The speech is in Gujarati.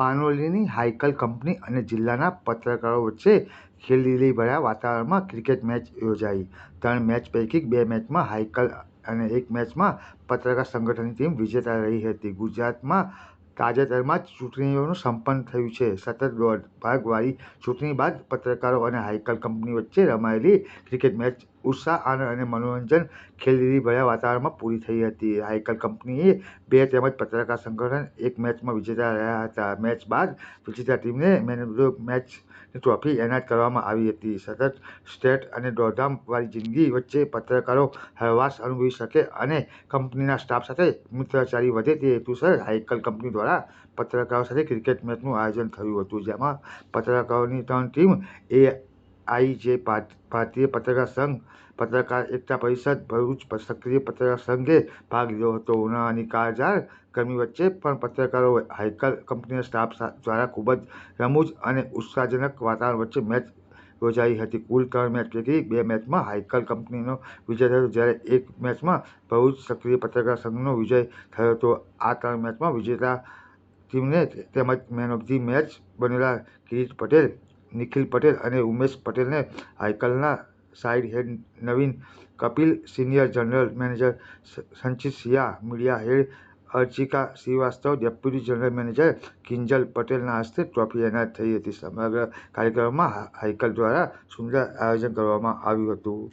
પાનોલીની હાઇકલ કંપની અને જિલ્લાના પત્રકારો વચ્ચે ખેલીમેલીભર્યા વાતાવરણમાં ક્રિકેટ મેચ યોજાઈ. ત્રણ મેચ પૈકી બે મેચમાં હાઇકલ અને એક મેચમાં પત્રકાર સંગઠનની ટીમ વિજેતા રહી હતી. ગુજરાતમાં તાજેતરમાં જ ચૂંટણીઓનું સંપન્ન થયું છે. સતત દોઢ ભાગવાળી ચૂંટણી બાદ પત્રકારો અને હાઇકલ કંપની વચ્ચે રમાયેલી ક્રિકેટ મેચ ઉત્સાહ, આનંદ અને મનોરંજન ખેલીમેલીભર્યા વાતાવરણમાં પૂરી થઈ હતી. હાઇકલ કંપનીએ બે તેમજ પત્રકાર સંગઠન એક મેચમાં વિજેતા રહ્યા હતા. મેચ બાદ વિજેતા ટીમને મેન ઓફ મેચની ટ્રોફી એનાયત કરવામાં આવી હતી. સતત સ્ટેટ અને દોડધામવાળી જિંદગી વચ્ચે પત્રકારો હળવાશ અનુભવી શકે અને કંપનીના સ્ટાફ સાથે મિત્રચારી વધે તે હેતુસર હાઇકલ કંપની દ્વારા પત્રકારો સાથે ક્રિકેટ મેચનું આયોજન થયું હતું, જેમાં પત્રકારોની ત્રણ ટીમ એ આઈ જે ભારતીય પત્રકાર સંઘ, પત્રકાર એકતા પરિષદ, ભરૂચ સક્રિય પત્રકાર સંઘે ભાગ લીધો હતો. ઉનાળાની કાળઝાળ ગરમી વચ્ચે પણ પત્રકારો હાઇકલ કંપનીના સ્ટાફ દ્વારા ખૂબ જ રમૂજ અને ઉત્સાહજનક વાતાવરણ વચ્ચે મેચ યોજાઈ હતી. કુલ ત્રણ મેચ પૈકી બે મેચમાં હાઇકલ કંપનીનો વિજય થયો. જ્યારે એક મેચમાં ભરૂચ સક્રિય પત્રકાર સંઘનો વિજય થયો હતો. આ ત્રણ મેચમાં વિજેતા ટીમને તેમજ મેન ઓફ ધી મેચ બનેલા કિરીટ પટેલ, નિખિલ પટેલ અને ઉમેશ પટેલને હાઇકલના side head Naveen Kapil, senior general manager Sanchit Siya media head Archika Shrivastava, deputy general manager Kinjal પટેલના હસ્તે ટ્રોફી એનાયત થઈ હતી. સમગ્ર કાર્યક્રમમાં હાઇકલ દ્વારા સુંદર આયોજન કરવામાં આવ્યું હતું.